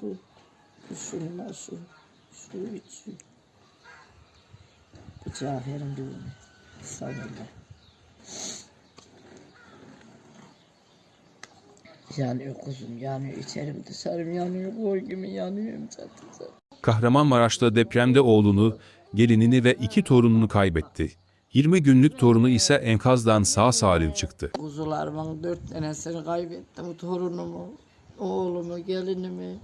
Şu, şununla şu, şu üçü. Bu Cafer'in düğünü. Sabırla. Yanıyor kuzum, yanıyor. İçerim dışarım yanıyor. Koy gibi yanıyorum zaten. Kahramanmaraş'ta depremde oğlunu, gelinini ve iki torununu kaybetti. 20 günlük torunu ise enkazdan sağ salim çıktı. Kuzularımın dört tanesini kaybettim. Torunumu, oğlumu, gelinimi.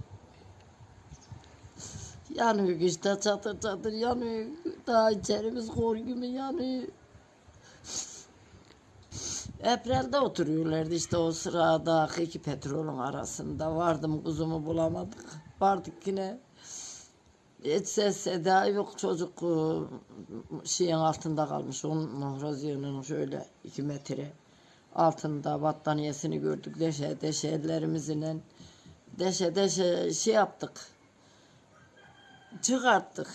Yanıyor işte çatır çatır yanıyor. Daha içerimiz kor gibi yanıyor. Eprel'de oturuyorlardı işte o sırada iki petrolün arasında. Vardım kuzumu bulamadık. Vardık yine. Hiç ses seda yok çocuk e, şeyin altında kalmış. Onun muhroziyonun şöyle iki metre altında battaniyesini gördük. Deşe deşe ellerimizle deşe deşe şey yaptık. Çıkarttık.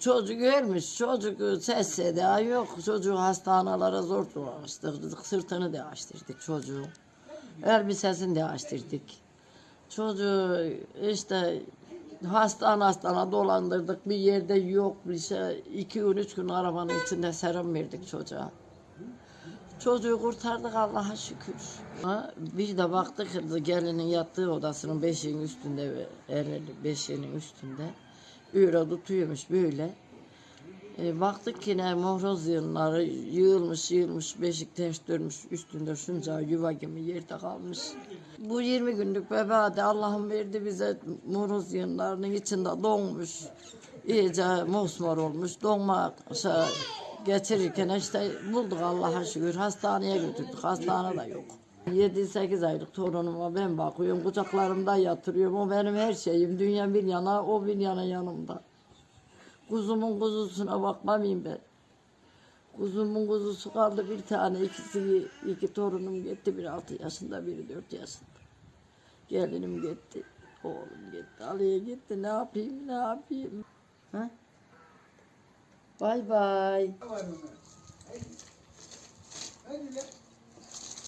Çocuk ölmüş. Çocuk ses seda yok. Çocuğu hastanelere zor dolaştırdık. Sırtını da açtırdık çocuğu. Elbisesini de açtırdık. Çocuğu işte hastane hastane dolandırdık. Bir yerde yok bir şey. İki gün üç gün arabanın içinde serum verdik çocuğa. Çocuğu kurtardık Allah'a şükür. Bir de baktık gelinin yattığı odasının beşiğin üstünde beşiğinin üstünde. Öyle tutuyormuş böyle. E, baktık yine mohroz yığınları yığılmış yığılmış beşik ters dönmüş üstünde şunca yuva gibi yerde kalmış. Bu 20 günlük bebeği de Allah'ım verdi bize mohroz yığınlarının içinde donmuş. İyice mosmor olmuş. Donma şey, geçirirken işte bulduk Allah'a şükür. Hastaneye götürdük. Hastane de yok. 7-8 aylık torunuma ben bakıyorum. Kucaklarımda yatırıyorum. O benim her şeyim. Dünya bir yana, o bir yana yanımda. Kuzumun kuzusuna bakmamayayım ben. Kuzumun kuzusu kaldı bir tane, ikisi iki torunum gitti. Bir altı yaşında, biri dört yaşında. Gelinim gitti, oğlum gitti, Ali'ye gitti. Ne yapayım, ne yapayım? Ha? Bay bay. Hadi lan.